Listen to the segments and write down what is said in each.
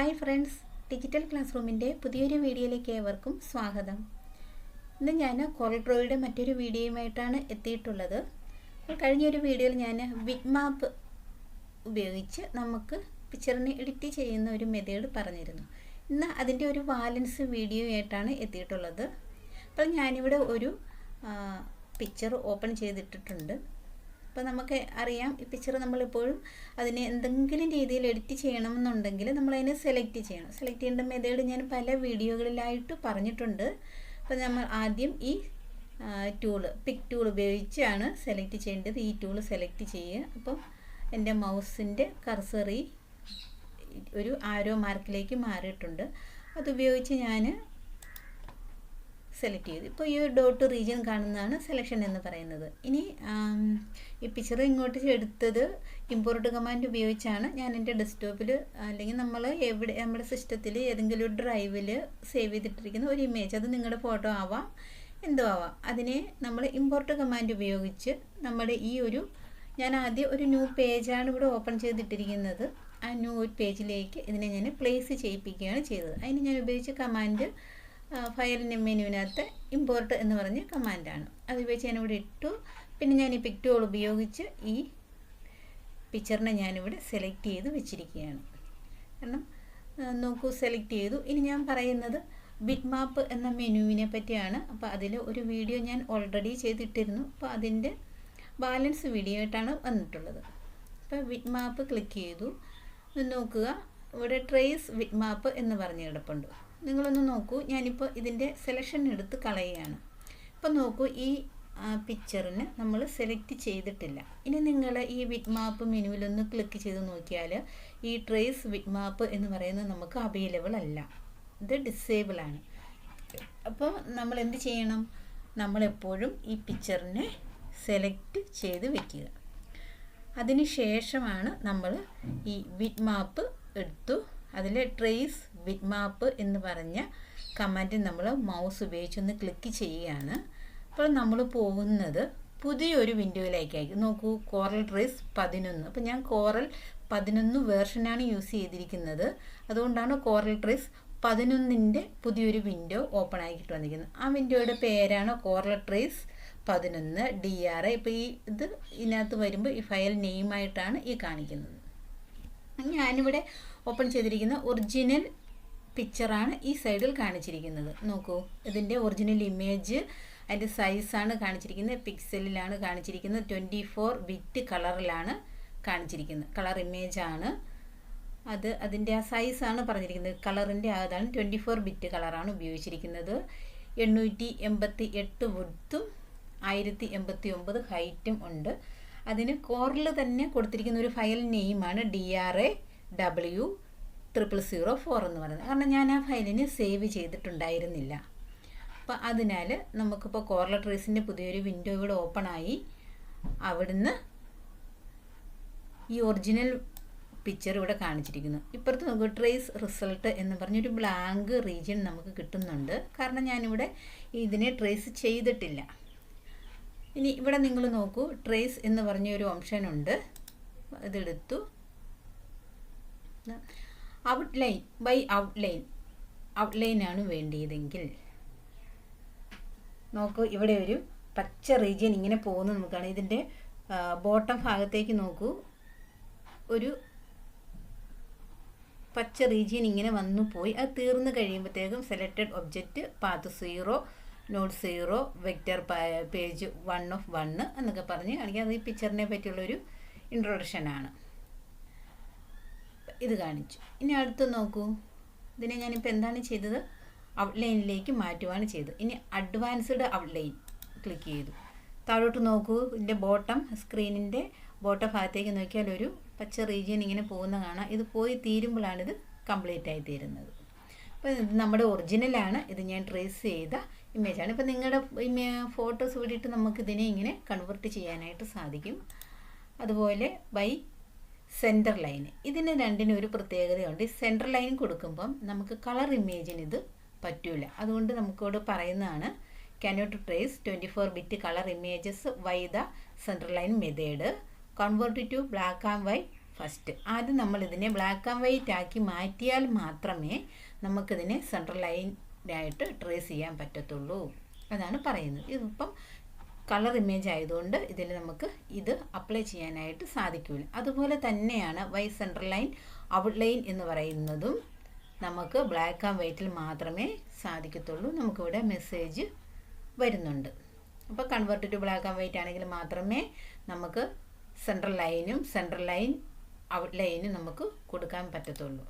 Hi friends digital class റൂമിന്റെ പുതിയൊരു വീഡിയോയിലേക്ക് ഏവർക്കും സ്വാഗതം. ഇന്ന് ഞാൻ കോറൽട്രോയുടെ മറ്റൊരു വീഡിയോയുമായിട്ടാണ് എത്തിയിട്ടുള്ളത്. കഴിഞ്ഞൊരു വീഡിയോയിൽ ഞാൻ ബിഗ് മാപ്പ് ഉപയോഗിച്ച് നമുക്ക് പിക്ചറിനെ എഡിറ്റ് ചെയ്യുന്ന ഒരു മെത്തേഡ് പറഞ്ഞിരുന്നു. ഇന്ന് അതിന്റെ ഒരു വാലൻസ് വീഡിയോ ആയിട്ടാണ് എത്തിയിട്ടുള്ളത്. അപ്പോൾ ഞാനിവിടെ ഒരു പിക്ചർ ഓപ്പൺ ചെയ്തിട്ടിട്ടുണ്ട്. അപ്പോൾ നമുക്ക് അറിയാം ഈ പിക്ചർ നമ്മളെപ്പോഴും അതിനെ എന്തെങ്കിലും രീതിയിൽ എഡിറ്റ് ചെയ്യണമെന്നുണ്ടെങ്കിൽ നമ്മളതിനെ സെലക്ട് ചെയ്യണം. സെലക്ട് ചെയ്യേണ്ട മെത്തേഡ് ഞാൻ പല വീഡിയോകളിലായിട്ട് പറഞ്ഞിട്ടുണ്ട്. അപ്പോൾ നമ്മൾ ആദ്യം ഈ ടൂൾ പിക് ടൂൾ ഉപയോഗിച്ചാണ് സെലക്ട് ചെയ്യേണ്ടത്. ഈ ടൂൾ സെലക്ട് ചെയ്യുക. അപ്പോൾ എന്റെ മൗസിന്റെ കർസറി ഒരു ആരോ മാർക്കിലേക്ക് മാറിയിട്ടുണ്ട്. അതുപയോഗിച്ച് ഞാൻ സെലക്ട് ചെയ്തു. ഇപ്പോൾ ഈ ഒരു ഡോട്ട് റീജിയൻ കാണുന്നതാണ് സെലക്ഷൻ എന്ന് പറയുന്നത്. ഇനി ഈ പിക്ചർ ഇങ്ങോട്ട് എടുത്തത് ഇമ്പോർട്ട് കമാൻഡ് ഉപയോഗിച്ചാണ് ഞാൻ എന്റെ ഡെസ്ക്ടോപ്പിൽ അല്ലെങ്കിൽ നമ്മൾ എവിടെ നമ്മുടെ സിസ്റ്റത്തിൽ ഏതെങ്കിലും ഒരു ഡ്രൈവിൽ സേവ് ചെയ്തിട്ടിരിക്കുന്ന ഒരു ഇമേജ് അത് നിങ്ങളുടെ ഫോട്ടോ ആവാം എന്തോ ആവാം. അതിനെ നമ്മൾ ഇമ്പോർട്ട് കമാൻഡ് ഉപയോഗിച്ച് നമ്മുടെ ഈ ഒരു ഞാൻ ആദ്യം ഒരു ന്യൂ പേജാണ് ഇവിടെ ഓപ്പൺ ചെയ്തിട്ടിരിക്കുന്നത്. ആ ന്യൂ പേജിലേക്ക് ഇതിനെ ഞാൻ പ്ലേസ് ചെയ്യിപ്പിക്കുകയാണ് ചെയ്തത്. അതിന് ഞാൻ ഉപയോഗിച്ച കമാൻഡ് ഫയലിന്റെ മെനുവിനകത്ത് ഇമ്പോർട്ട് എന്ന് പറഞ്ഞ കമാൻഡാണ് അത് ഉപയോഗിച്ച് ഞാനിവിടെ ഇട്ടു. പിന്നെ ഞാൻ ഈ പിക്ടോൾ ഉപയോഗിച്ച് ഈ പിക്ചറിനെ ഞാനിവിടെ സെലക്ട് ചെയ്ത് വെച്ചിരിക്കുകയാണ്. കാരണം നോക്കൂ സെലക്ട് ചെയ്തു. ഇനി ഞാൻ പറയുന്നത് ബിറ്റ് മാപ്പ് എന്ന മെനുവിനെ പറ്റിയാണ്. അപ്പോൾ അതിൽ ഒരു വീഡിയോ ഞാൻ ഓൾറെഡി ചെയ്തിട്ടിരുന്നു. അപ്പോൾ അതിന്റെ ബാലൻസ് വീഡിയോ ആയിട്ടാണ് വന്നിട്ടുള്ളത്. അപ്പോൾ വിറ്റ് മാപ്പ് ക്ലിക്ക് ചെയ്തു നോക്കുക. ഇവിടെ ട്രേസ് വിറ്റ് മാപ്പ് എന്ന് പറഞ്ഞ് കിടപ്പുണ്ട്. നിങ്ങളൊന്ന് നോക്കൂ. ഞാനിപ്പോൾ ഇതിന്റെ സെലക്ഷൻ എടുത്ത് കളയുകയാണ്. ഇപ്പോൾ നോക്കൂ ഈ പിക്ചറിന് നമ്മൾ സെലക്ട് ചെയ്തിട്ടില്ല. ഇനി നിങ്ങൾ ഈ വിറ്റ് മാപ്പ് മെനുവിലൊന്ന് ക്ലിക്ക് ചെയ്ത് നോക്കിയാൽ ഈ ട്രേസ് വിറ്റ് മാപ്പ് എന്ന് പറയുന്നത് നമുക്ക് അവൈലബിൾ അല്ല. ഇത് ഡിസേബിൾ ആണ്. അപ്പോൾ നമ്മൾ എന്ത് ചെയ്യണം? നമ്മളെപ്പോഴും ഈ പിക്ചറിനെ സെലക്ട് ചെയ്ത് വെക്കുക. അതിന് ശേഷമാണ് നമ്മൾ ഈ വിറ്റ് മാപ്പ് എടുത്തു. അതിൽ ട്രേസ് വിറ്റ് മാപ്പ് എന്ന് പറഞ്ഞ കമാൻഡ് നമ്മൾ മൗസ് ഉപയോഗിച്ച് ഒന്ന് ക്ലിക്ക് ചെയ്യുകയാണ്. അപ്പോൾ നമ്മൾ പോകുന്നത് പുതിയൊരു വിൻഡോയിലേക്കായിരിക്കും നോക്കൂ കോറൽ ട്രേസ് പതിനൊന്ന്. അപ്പോൾ ഞാൻ കോറൽ പതിനൊന്ന് വേർഷനാണ് യൂസ് ചെയ്തിരിക്കുന്നത്. അതുകൊണ്ടാണ് കോറൽ ട്രേസ് പതിനൊന്നിന്റെ പുതിയൊരു വിൻഡോ ഓപ്പൺ ആക്കിയിട്ട് വന്നിരിക്കുന്നത്. ആ വിൻഡോയുടെ പേരാണ് കോറൽ ട്രേസ് പതിനൊന്ന് ഡി ആർ എ ഇപ്പോൾ ഈ ഇത് ഇതിനകത്ത് വരുമ്പോൾ ഈ ഫയൽ നെയിമായിട്ടാണ് ഈ കാണിക്കുന്നത്. ഞാനിവിടെ ഓപ്പൺ ചെയ്തിരിക്കുന്ന ഒറിജിനൽ പിക്ചറാണ് ഈ സൈഡിൽ കാണിച്ചിരിക്കുന്നത്. നോക്കൂ ഇതിന്റെ ഒറിജിനൽ ഇമേജ് അതിന്റെ സൈസാണ് കാണിച്ചിരിക്കുന്നത്. പിക്സലിലാണ് കാണിച്ചിരിക്കുന്നത്. ട്വന്റി ഫോർ ബിറ്റ് കളറിലാണ് കാണിച്ചിരിക്കുന്നത് കളർ ഇമേജാണ് അത് അതിന്റെ ആ സൈസാണ് പറഞ്ഞിരിക്കുന്നത്. കളറിന്റെ അതാണ് ട്വന്റി ഫോർ ബിറ്റ് കളറാണ് ഉപയോഗിച്ചിരിക്കുന്നത്. എണ്ണൂറ്റി എൺപത്തി എട്ട് വുഡ്ത്തും ആയിരത്തി എൺപത്തി ഒമ്പത് ഹൈറ്റും ഉണ്ട്. അതിന് കോറിൽ തന്നെ കൊടുത്തിരിക്കുന്ന ഒരു file നെയിമാണ് D R A W triple zero four എന്ന് പറയുന്നത്. കാരണം ഞാൻ ആ ഫയലിന് സേവ് ചെയ്തിട്ടുണ്ടായിരുന്നില്ല. അപ്പോൾ അതിനാൽ നമുക്കിപ്പോൾ കോർല ട്രേസിന്റെ പുതിയൊരു വിൻഡോ ഇവിടെ ഓപ്പൺ ആയി. അവിടുന്ന് ഈ ഒറിജിനൽ പിക്ചർ ഇവിടെ കാണിച്ചിരിക്കുന്നു. ഇപ്പുറത്ത് നമുക്ക് ട്രേസ് റിസൾട്ട് എന്ന് പറഞ്ഞൊരു ബ്ലാങ്ക് റീജിയൻ നമുക്ക് കിട്ടുന്നുണ്ട്. കാരണം ഞാനിവിടെ ഇതിനെ ട്രേസ് ചെയ്തിട്ടില്ല. ഇനി ഇവിടെ നിങ്ങൾ നോക്കൂ ട്രേസ് എന്ന് പറഞ്ഞൊരു ഓപ്ഷൻ ഉണ്ട്. ഇതെടുത്തു. ഔട്ട്ലൈൻ ബൈ ഔട്ട്ലൈൻ ഔട്ട്ലൈനാണ് വേണ്ടിയതെങ്കിൽ. നോക്കൂ ഇവിടെ ഒരു പച്ച റീജിയൻ ഇങ്ങനെ പോകുന്നത് നമുക്കാണ്. ഇതിന്റെ ബോട്ടം ഭാഗത്തേക്ക് നോക്കൂ. ഒരു പച്ച റീജിയൻ ഇങ്ങനെ വന്നു പോയി. അത് തീർന്നു കഴിയുമ്പോഴത്തേക്കും selected object path zero node zero vector page one of one എന്നൊക്കെ പറഞ്ഞ് കാണിക്കുക അത് ഈ പിക്ചറിനെ പറ്റിയുള്ളൊരു ഇൻട്രൊഡക്ഷനാണ് ഇത് കാണിച്ചു. ഇനി അടുത്ത് നോക്കൂ. ഇതിനെ ഞാനിപ്പോൾ എന്താണ് ചെയ്തത്? ഔട്ട്ലൈനിലേക്ക് മാറ്റുവാണ് ചെയ്തത്. ഇനി അഡ്വാൻസ്ഡ് ഔട്ട്ലൈൻ ക്ലിക്ക് ചെയ്തു. താഴോട്ട് നോക്കൂ. ഇതിന്റെ ബോട്ടം സ്ക്രീനിന്റെ ബോട്ടം ഭാഗത്തേക്ക് നോക്കിയാൽ ഒരു പച്ച റീജിയൻ ഇങ്ങനെ പോകുന്ന കാണാം. ഇത് പോയി തീരുമ്പോഴാണിത് കംപ്ലീറ്റ് ആയി തീരുന്നത്. അപ്പോൾ ഇത് നമ്മുടെ ഒറിജിനലാണ് ഇത് ഞാൻ ട്രേസ് ചെയ്ത ഇമേജാണ് ഇപ്പോൾ നിങ്ങളുടെ ഫോട്ടോസ് വിട്ടിട്ട് നമുക്കിതിനെ ഇങ്ങനെ കൺവെർട്ട് ചെയ്യാനായിട്ട് സാധിക്കും. അതുപോലെ ബൈ സെന്റർ ലൈൻ ഇതിന് രണ്ടിനും ഒരു പ്രത്യേകതയുണ്ട്. സെന്റർ ലൈൻ കൊടുക്കുമ്പം നമുക്ക് കളർ ഇമേജിന് ഇത് പറ്റൂല. അതുകൊണ്ട് നമുക്കിവിടെ പറയുന്നതാണ് cannot trace twenty four bit colour images by the centre line method convert to black and white first ആദ്യം നമ്മൾ ഇതിനെ ബ്ലാക്ക് ആൻഡ് വൈറ്റ് ആക്കി മാറ്റിയാൽ മാത്രമേ നമുക്കിതിനെ സെൻട്രൽ ലൈനായിട്ട് ട്രേസ് ചെയ്യാൻ പറ്റത്തുള്ളൂ. അതാണ് പറയുന്നത്. ഇതിപ്പം കളർ ഇമേജ് ആയതുകൊണ്ട് ഇതിൽ നമുക്ക് ഇത് അപ്ലൈ ചെയ്യാനായിട്ട് സാധിക്കില്ല അതുപോലെ തന്നെയാണ് Y central line outline എന്ന് പറയുന്നതും നമുക്ക് ബ്ലാക്ക് ആൻഡ് വൈറ്റിൽ മാത്രമേ സാധിക്കത്തുള്ളൂ. നമുക്കിവിടെ മെസ്സേജ് വരുന്നുണ്ട്. അപ്പോൾ convert to black and white ആണെങ്കിൽ മാത്രമേ നമുക്ക് സെൻട്രൽ ലൈനും സെൻട്രൽ ലൈൻ ഔട്ട് ലൈനും നമുക്ക് കൊടുക്കാൻ പറ്റത്തുള്ളൂ.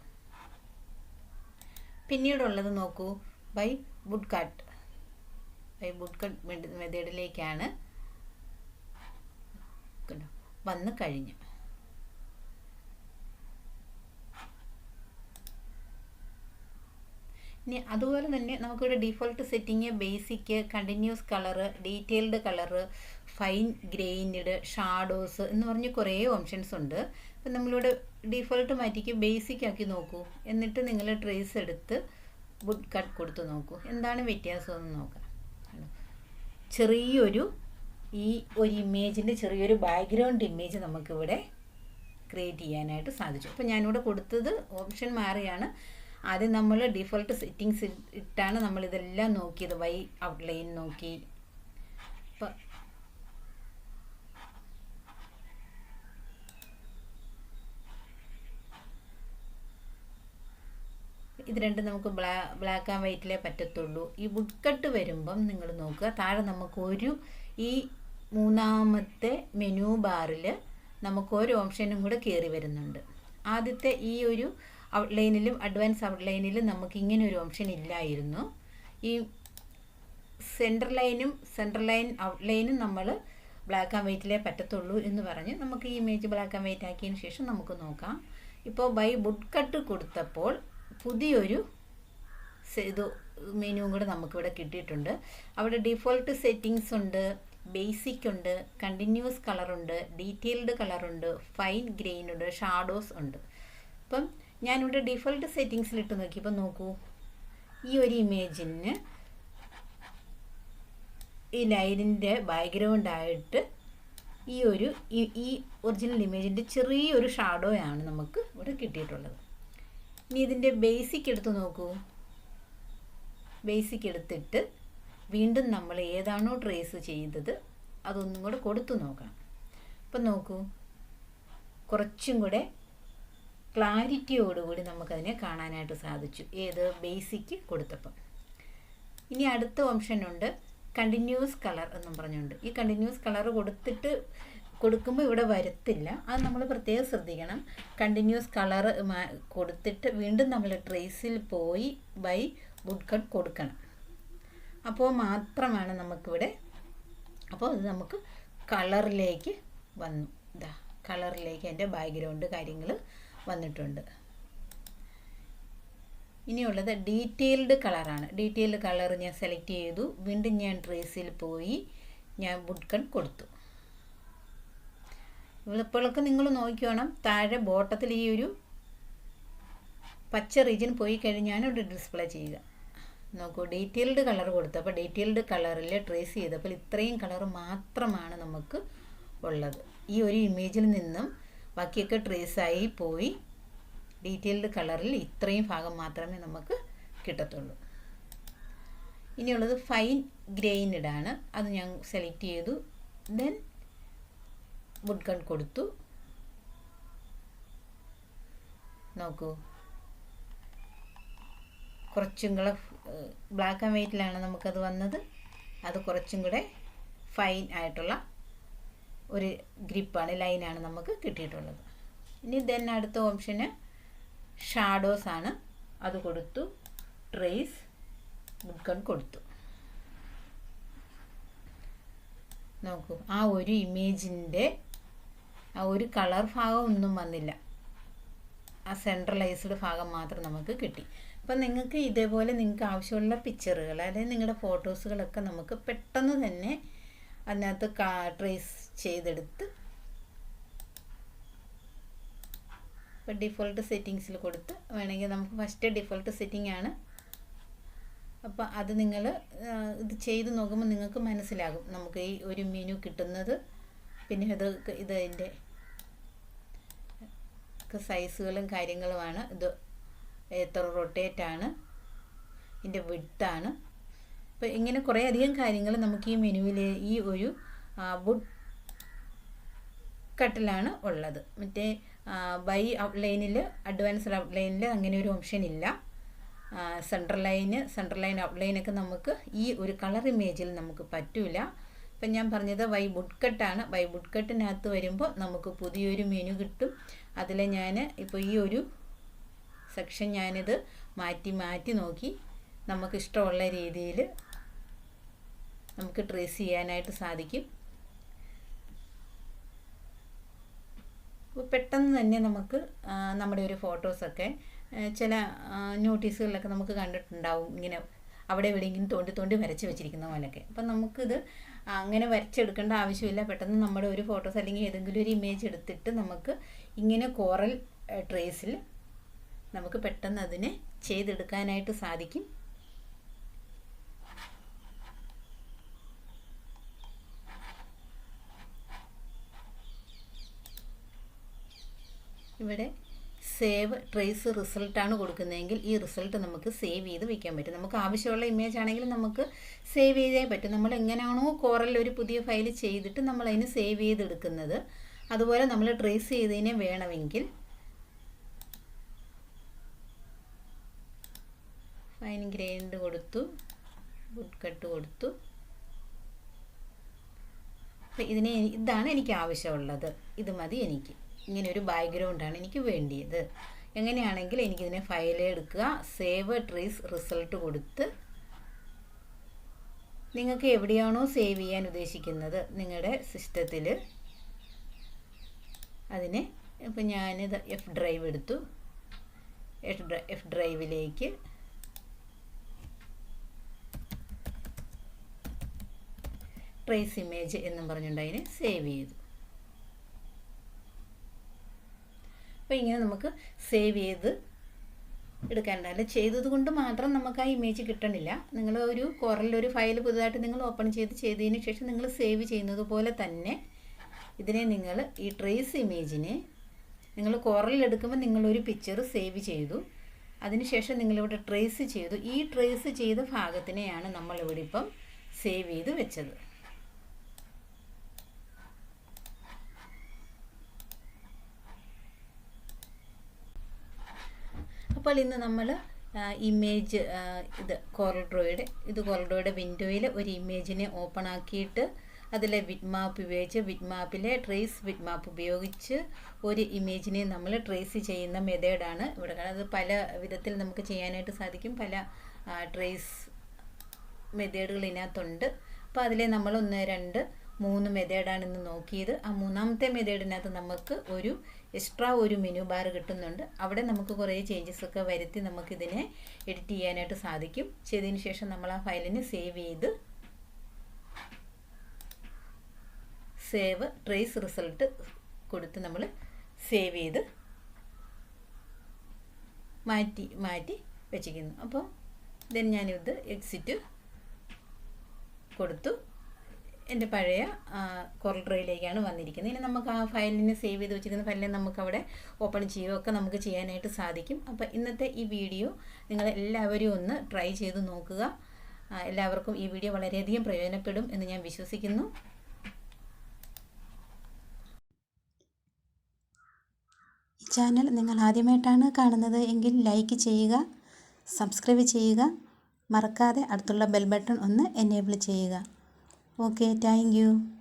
പിന്നീടുള്ളത് നോക്കൂ. By would cut by would cut മെത്തേഡിലേക്കാണ് വന്നു കഴിഞ്ഞു. ഇനി അതുപോലെ തന്നെ നമുക്കിവിടെ default setting basic continuous colour detailed colour fine grained shadows എന്ന് പറഞ്ഞ് കുറേ ഓപ്ഷൻസ് ഉണ്ട്. അപ്പം നമ്മളിവിടെ ഡിഫോൾട്ട് മാറ്റിക്ക് ബേസിക് ആക്കി നോക്കൂ. എന്നിട്ട് നിങ്ങൾ ട്രേസ് എടുത്ത് വുഡ് കട്ട് കൊടുത്ത് നോക്കൂ. എന്താണ് വ്യത്യാസം എന്ന് നോക്കാം. ചെറിയൊരു ഈ ഒരു ഇമേജിന്റെ ചെറിയൊരു ബാക്ക്ഗ്രൗണ്ട് ഇമേജ് നമുക്കിവിടെ ക്രിയേറ്റ് ചെയ്യാനായിട്ട് സാധിച്ചു. അപ്പോൾ ഞാനിവിടെ കൊടുത്തത് ഓപ്ഷൻ മാറിയാണ്. ആദ്യം നമ്മൾ ഡിഫോൾട്ട് സെറ്റിങ്സ് ഇട്ടാണ് നമ്മളിതെല്ലാം നോക്കിയത്. വൈ ഔട്ട്ലൈൻ നോക്കി. അപ്പം ഇത് രണ്ടും നമുക്ക് ബ്ലാ ബ്ലാക്ക് ആൻഡ് വൈറ്റിലേ പറ്റത്തുള്ളൂ. ഈ വുഡ് കട്ട് വരുമ്പം നിങ്ങൾ നോക്കുക. താഴെ നമുക്ക് ഒരു ഈ മൂന്നാമത്തെ മെനു ബാറിൽ നമുക്ക് ഒരു ഓപ്ഷനും കൂടെ കയറി വരുന്നുണ്ട്. ആദ്യത്തെ ഈ ഒരു ഔട്ട്ലൈനിലും അഡ്വാൻസ് ഔട്ട്ലൈനിലും നമുക്ക് ഇങ്ങനെ ഒരു ഓപ്ഷൻ ഇല്ലായിരുന്നു. ഈ സെന്റർ ലൈനും സെന്റർ ലൈൻ ഔട്ട്ലൈനും നമ്മൾ ബ്ലാക്ക് ആൻഡ് വൈറ്റിലേ പറ്റത്തുള്ളൂ എന്ന് പറഞ്ഞ് നമുക്ക് ഈ ഇമേജ് ബ്ലാക്ക് ആൻഡ് വൈറ്റ് ആക്കിയതിന് ശേഷം നമുക്ക് നോക്കാം. ഇപ്പോൾ ബൈ വുഡ് കട്ട് കൊടുത്തപ്പോൾ പുതിയൊരു ഇത് മെനുവും കൂടെ നമുക്കിവിടെ കിട്ടിയിട്ടുണ്ട്. അവിടെ ഡിഫോൾട്ട് സെറ്റിങ്സ് ഉണ്ട് ബേസിക് ഉണ്ട് കണ്ടിന്യൂസ് കളറുണ്ട് ഡീറ്റെയിൽഡ് കളറുണ്ട് ഫൈൻ ഗ്രെയിൻ ഉണ്ട് ഷാഡോസ് ഉണ്ട്. അപ്പം ഞാനിവിടെ ഡിഫോൾട്ട് സെറ്റിങ്സിലിട്ട് നോക്കിയപ്പോൾ നോക്കൂ. ഈ ഒരു ഇമേജിന് ഈ ലൈനിന്റെ ബാക്ക്ഗ്രൗണ്ടായിട്ട് ഈ ഒരു ഈ ഒറിജിനൽ ഇമേജിന്റെ ചെറിയൊരു ഷാഡോയാണ് നമുക്ക് ഇവിടെ കിട്ടിയിട്ടുള്ളത്. ഇനി ഇതിന്റെ ബേസിക് എടുത്ത് നോക്കൂ. ബേസിക് എടുത്തിട്ട് വീണ്ടും നമ്മൾ ഏതാണോ ട്രേസ് ചെയ്തത് അതൊന്നും കൂടെ കൊടുത്തു നോക്കണം. അപ്പം നോക്കൂ. കുറച്ചും കൂടെ ക്ലാരിറ്റിയോടുകൂടി നമുക്കതിനെ കാണാനായിട്ട് സാധിച്ചു. ഏത്? ബേസിക്ക് കൊടുത്തപ്പം. ഇനി അടുത്ത ഓപ്ഷനുണ്ട് കണ്ടിന്യൂസ് കളർ എന്നും പറഞ്ഞുകൊണ്ട്. ഈ കണ്ടിന്യൂസ് കളർ കൊടുത്തിട്ട് കൊടുക്കുമ്പോൾ ഇവിടെ വരത്തില്ല. അത് നമ്മൾ പ്രത്യേകം ശ്രദ്ധിക്കണം. കണ്ടിന്യൂസ് കളർ കൊടുത്തിട്ട് വീണ്ടും നമ്മൾ ട്രേസിൽ പോയി ബൈ വുഡ് കട്ട് കൊടുക്കണം. അപ്പോൾ മാത്രമാണ് നമുക്കിവിടെ അപ്പോൾ അത് നമുക്ക് കളറിലേക്ക് വന്നു. ഇതാ കളറിലേക്ക് എന്റെ ബാക്ക്ഗ്രൗണ്ട് കാര്യങ്ങൾ വന്നിട്ടുണ്ട്. ഇനിയുള്ളത് ഡീറ്റെയിൽഡ് കളറാണ് ഡീറ്റെയിൽഡ് കളർ ഞാൻ സെലക്ട് ചെയ്തു. വീണ്ടും ഞാൻ ട്രേസിൽ പോയി ഞാൻ വുഡ് കട്ട് കൊടുത്തു. ഇപ്പോഴൊക്കെ നിങ്ങൾ നോക്കിയോണം താഴെ ബോട്ടത്തിൽ ഈ ഒരു പച്ച റീജിയൻ പോയി കഴിഞ്ഞാണ് ഇവിടെ ഡിസ്പ്ലേ ചെയ്യുക. നോക്കൂ ഡീറ്റെയിൽഡ് കളർ കൊടുത്തപ്പോൾ ഡീറ്റെയിൽഡ് കളറിൽ ട്രേസ് ചെയ്തപ്പോൾ ഇത്രയും കളർ മാത്രമാണ് നമുക്ക് ഉള്ളത്. ഈ ഒരു ഇമേജിൽ നിന്നും ബാക്കിയൊക്കെ ട്രേസായി പോയി. ഡീറ്റെയിൽഡ് കളറിൽ ഇത്രയും ഭാഗം മാത്രമേ നമുക്ക് കിട്ടത്തുള്ളൂ. ഇനിയുള്ളത് ഫൈൻ ഗ്രെയിൻഡാണ് അത് ഞാൻ സെലക്ട് ചെയ്തു. ദെൻ വുഡ് കൺ കൊടുത്തു. നോക്കൂ. കുറച്ചും കൂടെ ബ്ലാക്ക് ആൻഡ് വൈറ്റിലാണ് നമുക്കത് വന്നത്. അത് കുറച്ചും കൂടെ ഫൈൻ ആയിട്ടുള്ള ഒരു ഗ്രിപ്പാണ് ലൈനാണ് നമുക്ക് കിട്ടിയിട്ടുള്ളത്. ഇനി ദെൻ അടുത്ത ഓപ്ഷന് ഷാഡോസ് ആണ്. അത് കൊടുത്തു ട്രേസ് വുഡ് കൺ കൊടുത്തു. നോക്കൂ ആ ഒരു ഇമേജിന്റെ ആ ഒരു കളർ ഭാഗം ഒന്നും വന്നില്ല. ആ സെൻട്രലൈസ്ഡ് ഭാഗം മാത്രം നമുക്ക് കിട്ടി. അപ്പം നിങ്ങൾക്ക് ഇതേപോലെ നിങ്ങൾക്ക് ആവശ്യമുള്ള പിക്ചറുകൾ അതായത് നിങ്ങളുടെ ഫോട്ടോസുകളൊക്കെ നമുക്ക് പെട്ടെന്ന് തന്നെ അതിനകത്ത് ട്രേസ് ചെയ്തെടുത്ത് ഇപ്പം ഡിഫോൾട്ട് സെറ്റിങ്സിൽ കൊടുത്ത് വേണമെങ്കിൽ നമുക്ക് ഫസ്റ്റ് ഡിഫോൾട്ട് സെറ്റിംഗ് ആണ്. അപ്പോൾ അത് നിങ്ങൾ ഇത് ചെയ്ത് നോക്കുമ്പോൾ നിങ്ങൾക്ക് മനസ്സിലാകും നമുക്ക് ഈ ഒരു മെനു കിട്ടുന്നത്. പിന്നെ ഇത് ഇത് അതിന്റെ സൈസുകളും കാര്യങ്ങളുമാണ്. ഇത് എത്ര റൊട്ടേറ്റ് ആണ്. ഇതിന്റെ വിട്ടാണ് അപ്പോൾ ഇങ്ങനെ കുറേ അധികം കാര്യങ്ങൾ നമുക്ക് ഈ മെനുവിൽ ഈ ഒരു വുഡ് കട്ടിലാണ് ഉള്ളത്. മറ്റേ ബൈ ഔട്ട്ലൈനിൽ അഡ്വാൻസ്ഡ് ഔട്ട്ലൈനിൽ അങ്ങനെ ഒരു ഓപ്ഷൻ ഇല്ല. സെൻട്രൽ ലൈന് സെൻട്രൽ ലൈൻ ഔട്ട്ലൈനൊക്കെ നമുക്ക് ഈ ഒരു കളർ ഇമേജിൽ നമുക്ക് പറ്റൂല. ഇപ്പം ഞാൻ പറഞ്ഞത് വൈ വുഡ് കട്ടാണ് വൈ വുഡ് കട്ടിനകത്ത് വരുമ്പോൾ നമുക്ക് പുതിയൊരു മെനു കിട്ടും. അതിൽ ഞാൻ ഇപ്പോൾ ഈ ഒരു സെക്ഷൻ ഞാനിത് മാറ്റി മാറ്റി നോക്കി. നമുക്ക് ഇഷ്ടമുള്ള രീതിയിൽ നമുക്ക് ട്രേസ് ചെയ്യാനായിട്ട് സാധിക്കും. പെട്ടെന്ന് തന്നെ നമുക്ക് നമ്മുടെ ഒരു ഫോട്ടോസൊക്കെ ചില നോട്ടീസുകളിലൊക്കെ നമുക്ക് കണ്ടിട്ടുണ്ടാവും. ഇങ്ങനെ അവിടെ എവിടെയെങ്കിലും തോണ്ടി തോണ്ടി വരച്ച് വെച്ചിരിക്കുന്ന പോലെയൊക്കെ. അപ്പം നമുക്കിത് അങ്ങനെ വരച്ചെടുക്കേണ്ട ആവശ്യമില്ല. പെട്ടെന്ന് നമ്മുടെ ഒരു ഫോട്ടോസ് അല്ലെങ്കിൽ ഏതെങ്കിലും ഒരു ഇമേജ് എടുത്തിട്ട് നമുക്ക് ഇങ്ങനെ കോറൽ ട്രേസിൽ നമുക്ക് പെട്ടെന്ന് അതിനെ ചെയ്തെടുക്കാനായിട്ട് സാധിക്കും. ഇവിടെ സേവ് ട്രേസ് റിസൾട്ടാണ് കൊടുക്കുന്നതെങ്കിൽ ഈ റിസൾട്ട് നമുക്ക് സേവ് ചെയ്ത് വെക്കാൻ പറ്റും. നമുക്ക് ആവശ്യമുള്ള ഇമേജ് ആണെങ്കിൽ നമുക്ക് സേവ് ചെയ്തേ പറ്റും. നമ്മൾ എങ്ങനെയാണോ കോറൽ ഒരു പുതിയ ഫയൽ ചെയ്തിട്ട് നമ്മൾ അതിന് സേവ് ചെയ്തെടുക്കുന്നത്. അതുപോലെ നമ്മൾ ട്രേസ് ചെയ്തതിനെ വേണമെങ്കിൽ ഫൈൻ ഗ്രൈൻഡ് കൊടുത്തു വുഡ് കട്ട് കൊടുത്തു. അപ്പം ഇതിനെ ഇതാണ് എനിക്ക് ആവശ്യമുള്ളത്. ഇത് മതി എനിക്ക്. ഇങ്ങനെ ഒരു ബാക്ക്ഗ്രൗണ്ടാണ് എനിക്ക് വേണ്ടിയത്. എങ്ങനെയാണെങ്കിൽ എനിക്കിതിനെ ഫയൽ എടുക്കുക സേവ് ട്രീസ് റിസൾട്ട് കൊടുത്ത് നിങ്ങൾക്ക് എവിടെയാണോ സേവ് ചെയ്യാൻ ഉദ്ദേശിക്കുന്നത് നിങ്ങളുടെ സിസ്റ്റത്തിൽ അതിനെ ഇപ്പം ഞാനിത് എഫ് ഡ്രൈവ് എടുത്തു. എഫ് ഡ്രൈ എഫ് ഡ്രൈവിലേക്ക് ട്രേസ് ഇമേജ് എന്നും പറഞ്ഞുകൊണ്ട് അതിനെ സേവ് ചെയ്തു. അപ്പോൾ ഇങ്ങനെ നമുക്ക് സേവ് ചെയ്ത് എടുക്കാനുണ്ട്. ചെയ്തത് കൊണ്ട് മാത്രം നമുക്ക് ആ ഇമേജ് കിട്ടണില്ല. നിങ്ങൾ ഒരു ഒരു ഫയൽ പുതുതായിട്ട് നിങ്ങൾ ഓപ്പൺ ചെയ്ത് ചെയ്തതിന് ശേഷം നിങ്ങൾ സേവ് ചെയ്യുന്നത് പോലെ തന്നെ ഇതിനെ നിങ്ങൾ ഈ ട്രേസ് ഇമേജിനെ നിങ്ങൾ കോറലിൽ എടുക്കുമ്പോൾ നിങ്ങളൊരു പിക്ചർ സേവ് ചെയ്തു. അതിനുശേഷം നിങ്ങളിവിടെ ട്രേസ് ചെയ്തു. ഈ ട്രേസ് ചെയ്ത ഭാഗത്തിനെയാണ് നമ്മളിവിടെ ഇപ്പം സേവ് ചെയ്ത് വെച്ചത്. അപ്പോൾ ഇന്ന് നമ്മൾ ഇമേജ് ഇത് കോറൽഡ്രോയുടെ ഇത് കോറൽഡ്രോയുടെ വിൻഡോയിൽ ഒരു ഇമേജിനെ ഓപ്പൺ ആക്കിയിട്ട് അതിലെ വിറ്റ് മാപ്പ് ഉപയോഗിച്ച് വിറ്റ് മാപ്പിലെ ട്രേസ് വിറ്റ് മാപ്പ് ഉപയോഗിച്ച് ഒരു ഇമേജിനെ നമ്മൾ ട്രേസ് ചെയ്യുന്ന മെത്തേഡാണ് ഇവിടെ അത് പല വിധത്തിൽ നമുക്ക് ചെയ്യാനായിട്ട് സാധിക്കും. പല ട്രേസ് മെത്തേഡുകൾ ഇതിനകത്തുണ്ട്. അപ്പോൾ അതിലെ നമ്മൾ ഒന്ന് രണ്ട് മൂന്ന് മെത്തേഡാണ് ഇന്ന് നോക്കിയത്. ആ മൂന്നാമത്തെ മെത്തേഡിനകത്ത് നമുക്ക് ഒരു എക്സ്ട്രാ ഒരു മെനു ബാർ കിട്ടുന്നുണ്ട്. അവിടെ നമുക്ക് കുറേ ചേഞ്ചസ് ഒക്കെ വരുത്തി നമുക്കിതിനെ എഡിറ്റ് ചെയ്യാനായിട്ട് സാധിക്കും. ചെയ്തതിന് ശേഷം നമ്മൾ ആ ഫയലിന് സേവ് ചെയ്ത് സേവ് ട്രേസ് റിസൾട്ട് കൊടുത്ത് നമ്മൾ സേവ് ചെയ്ത് മാറ്റി മാറ്റി വെച്ചിരിക്കുന്നു. അപ്പോൾ ദെൻ ഞാനിത് എക്സിറ്റ് കൊടുത്തു. എന്റെ പഴയ കൊറൽ വന്നിരിക്കുന്നത്. ഇനി നമുക്ക് ആ ഫയലിനെ സേവ് ചെയ്ത് വെച്ചിരിക്കുന്ന ഫയലിനെ നമുക്ക് അവിടെ ഓപ്പൺ ചെയ്യുകയൊക്കെ നമുക്ക് ചെയ്യാനായിട്ട് സാധിക്കും. അപ്പോൾ ഇന്നത്തെ ഈ വീഡിയോ നിങ്ങൾ എല്ലാവരും ഒന്ന് ട്രൈ ചെയ്ത് നോക്കുക. എല്ലാവർക്കും ഈ വീഡിയോ വളരെയധികം പ്രയോജനപ്പെടും എന്ന് ഞാൻ വിശ്വസിക്കുന്നു. ഈ ചാനൽ നിങ്ങൾ ആദ്യമായിട്ടാണ് കാണുന്നത് എങ്കിൽ ലൈക്ക് ചെയ്യുക സബ്സ്ക്രൈബ് ചെയ്യുക. മറക്കാതെ അടുത്തുള്ള ബെൽ ബട്ടൺ ഒന്ന് എനേബിൾ ചെയ്യുക. Thank you.